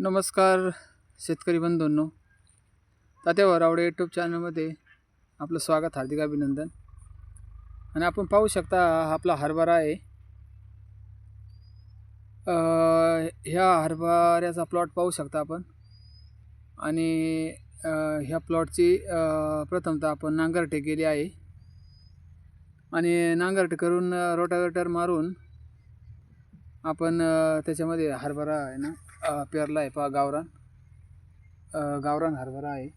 नमस्कार शेतकरी बंधूंनो. तात्या वरावडे यूट्यूब चॅनलमध्ये आपलं स्वागत हार्दिक अभिनंदन. आणि आपण पाहू शकता हा आपला हरभरा आहे. ह्या हरभऱ्याचा प्लॉट पाहू शकता आपण. आणि ह्या प्लॉटची प्रथमतः आपण नांगरटे केली आहे. आणि नांगरटे करून रोटावेटर मारून आपण त्याच्यामध्ये हरभरा आहे ना पेरला आहे पहा गावरान. गावरान हरभरा आहे.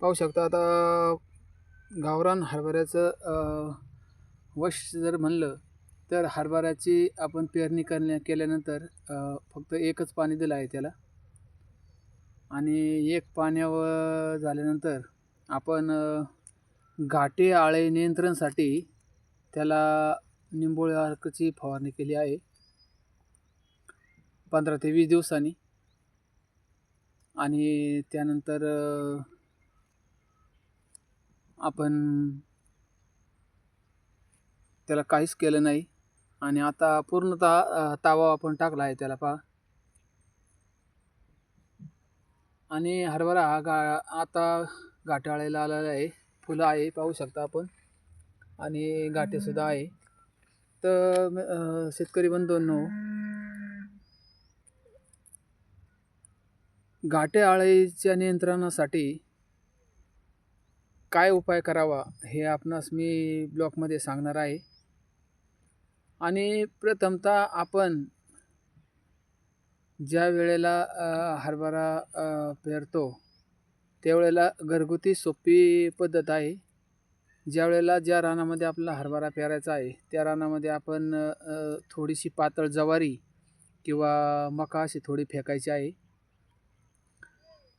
पाहू शकता आता गावरान हरभऱ्याचं वश जर म्हणलं तर हरभऱ्याची आपण पेरणी करण्या केल्यानंतर फक्त एकच पाणी दिलं आहे त्याला. आणि एक पाण्यावर झाल्यानंतर आपण घाटे आळे नियंत्रणसाठी त्याला निंबोळी अर्कची फवारणी केली आहे. पंधरा ते वीस दिवसांनी. आणि त्यानंतर आपण त्याला काहीच केलं नाही. आणि आता पूर्णतः तावा आपण टाकला आहे त्याला पहा. आणि हरभरा हा गा आता घाटाळायला आलेला आहे. फुलं आहे पाहू शकता आपण. आणि गाठेसुद्धा आहे. तर शेतकरी बंधूंनो घाटे आळीच्या नियंत्रणासाठी काय उपाय करावा हे आपणास मी ब्लॉकमध्ये सांगणार आहे. आणि प्रथमतः आपण ज्या वेळेला हरभरा पेरतो त्यावेळेला घरगुती सोपी पद्धत आहे. ज्या वेळेला ज्या रानामध्ये आपला हरभरा पेरायचा आहे त्या रानामध्ये आपण थोडीशी पातळ जवारी किंवा मका अशी थोडी फेकायची आहे.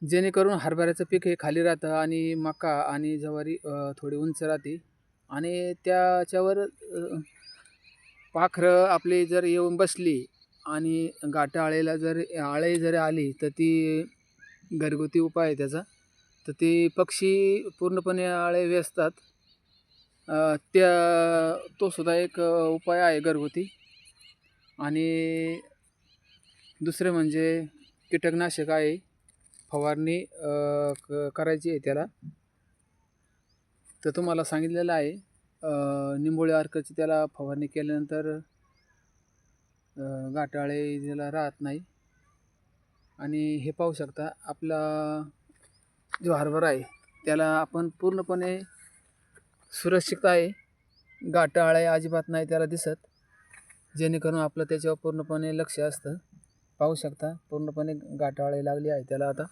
जेणेकरून हरभऱ्याचं पीक हे खाली राहतं आणि मका आणि ज्वारी थोडी उंच राहते. आणि त्याच्यावर पाखरं आपली जर येऊन बसली आणि गाठा आळेला जर आळे जर आली तर ती घरगुती उपाय आहे त्याचा. तर ती पक्षी पूर्णपणे आळे वेचतात त्या तो सुद्धा एक उपाय आहे घरगुती. आणि दुसरे म्हणजे कीटकनाशक आहे. फवारणी क करायची आहे त्याला. तर तुम्हाला सांगितलेलं आहे निंबोळी अर्कची त्याला फवारणी केल्यानंतर गाटाळे गाठाळे त्याला राहत नाही. आणि हे पाहू शकता आपला जो हरभरा आहे त्याला आपण पूर्णपणे सुरक्षित आहे. गाठाळे अजिबात नाही त्याला दिसत. जेणेकरून आपलं त्याच्यावर पूर्णपणे लक्ष असतं. पाहू शकता. पूर्णपणे गाठाळी लागली आहे त्याला आता.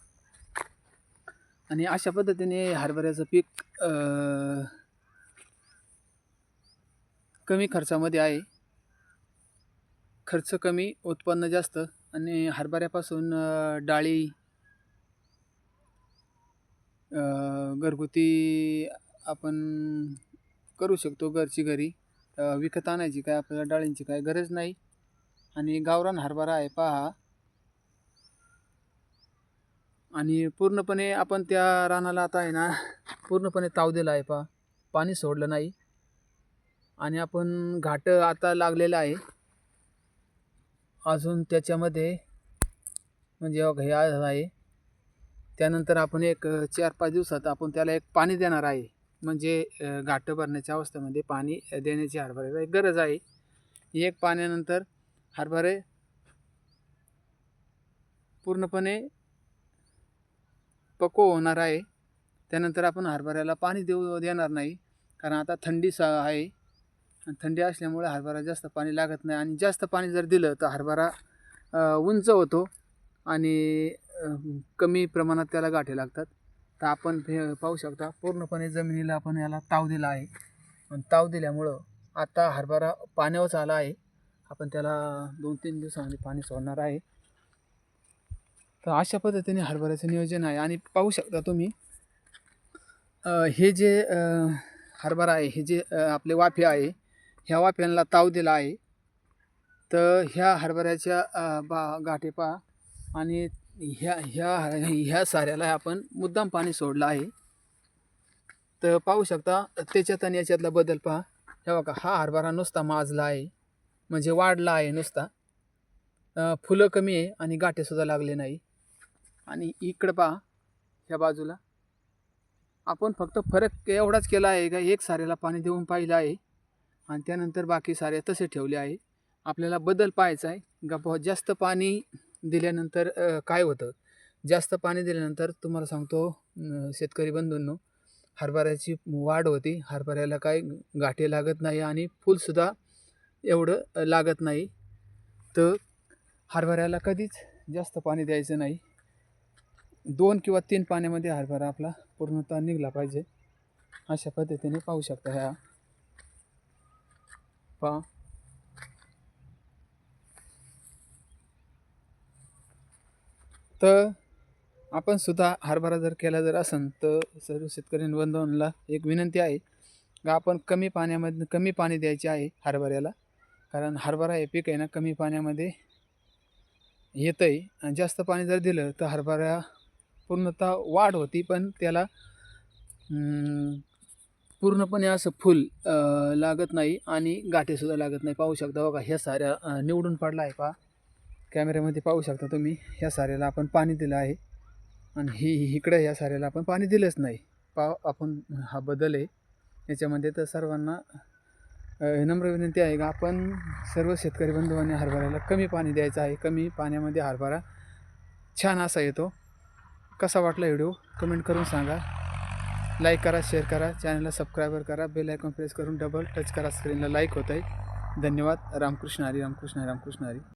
आणि अशा पद्धतीने हरभऱ्याचं पीक कमी खर्चामध्ये आहे. खर्च कमी उत्पन्न जास्त आणि हरभऱ्यापासून डाळी घरगुती आपण करू शकतो घरची घरी. विकत आणायची काय आपल्याला डाळींची काय गरज नाही. आणि गावरान हरभरा आहे पहा. आणि पूर्णपणे आपण त्या रानाला आता आहे ना पूर्णपणे ताव दिला आहे पहा. पाणी सोडलं नाही. आणि आपण घाटं आता लागलेलं आहे. अजून त्याच्यामध्ये म्हणजे हे आहे. त्यानंतर आपण एक चार पाच दिवसात आपण त्याला एक पाणी देणार आहे. म्हणजे घाटं भरण्याच्या अवस्थेमध्ये पाणी देण्याची हरभऱ्याला एक गरज आहे. एक पाण्यानंतर हरभरे पूर्णपणे पको होणार आहे. त्यानंतर आपण हरभऱ्याला पाणी देऊ देणार नाही कारण आता थंडी स आहे. आणि थंडी असल्यामुळे हरभरा जास्त पाणी लागत नाही. आणि जास्त पाणी जर दिलं तर हरभरा उंच होतो आणि कमी प्रमाणात त्याला गाठे लागतात. तर आपण हे पाहू शकता पूर्णपणे जमिनीला आपण याला ताव दिला आहे. आणि ताव दिल्यामुळं आता हरभरा पाण्यावरच आला आहे. आपण त्याला दोन तीन दिवसामध्ये पाणी सोडणार आहे. तर अशा पद्धतीने हरभऱ्याचं नियोजन आहे. आणि पाहू शकता तुम्ही हे जे हरभरा आहे हे जे आपले वाफे आहे ह्या वाफ्यांना ताव दिला आहे. तर ह्या हरभऱ्याच्या बा गाठी पहा. आणि ह्या ह्या ह्या साऱ्याला आपण मुद्दाम पाणी सोडलं आहे. तर पाहू शकता त्याच्यात आणि याच्यातला बदल पहा. हे बघा हा हरभरा नुसता माजला आहे. म्हणजे वाढला आहे नुसता. फुलं कमी आहे आणि गाठेसुद्धा लागले नाही. आणि इकडं पहा ह्या बाजूला. आपण फक्त फरक एवढाच केला आहे का एक साऱ्याला पाणी देऊन पाहिलं आहे. आणि त्यानंतर बाकी सारे तसे ठेवले आहे. आपल्याला बदल पाहायचा आहे. का बुवा जास्त पाणी दिल्यानंतर काय होतं? जास्त पाणी दिल्यानंतर तुम्हाला सांगतो शेतकरी बंधूंनो हरभऱ्याची वाढ होती. हरभऱ्याला काय गाठी लागत नाही आणि फुलसुद्धा एवढं लागत नाही. तर हरभऱ्याला कधीच जास्त पाणी द्यायचं नाही. दोन किंवा तीन पाण्यामध्ये हरभरा आपला पूर्णतः निघला पाहिजे. अशा पद्धतीने पाहू शकता ह्या. पहा तर आपण सुद्धा हरभरा जर केला जर असेल तर सर्व शेतकरी बंधूंना एक विनंती आहे का आपण कमी पाण्यामध्ये कमी पाणी द्यायचे आहे हरभऱ्याला. कारण हरभरा हे पीक आहे ना कमी पाण्यामध्ये येतं आहे आणि जास्त पाणी जर दिलं तर हरभरा पूर्णतः वाढ होती पण त्याला पूर्णपणे असं फुल लागत नाही आणि गाठेसुद्धा लागत नाही. पाहू शकता बघा ह्या साऱ्या निवडून पडला आहे पहा. कॅमेऱ्यामध्ये पाहू शकता तुम्ही ह्या साऱ्याला आपण पाणी दिलं आहे. आणि ही इकडं ह्या साऱ्याला आपण पाणी दिलंच नाही. पा आपण हा बदल आहे. याच्यामध्ये तर सर्वांना नम्र विनंती आहे का आपण सर्व शेतकरी बंधूंनी हरभऱ्याला कमी पाणी द्यायचं आहे. कमी पाण्यामध्ये हरभरा छान असा येतो. कसा वाटला व्हिडिओ? कमेंट करून सांगा. लाईक करा शेअर करा चॅनलला सबस्क्राईबर करा. बेल आयकॉन प्रेस करून डबल टच करा. स्क्रीनला लाईक होत आहे धन्यवाद. रामकृष्ण हरी रामकृष्ण हरी रामकृष्ण हरी.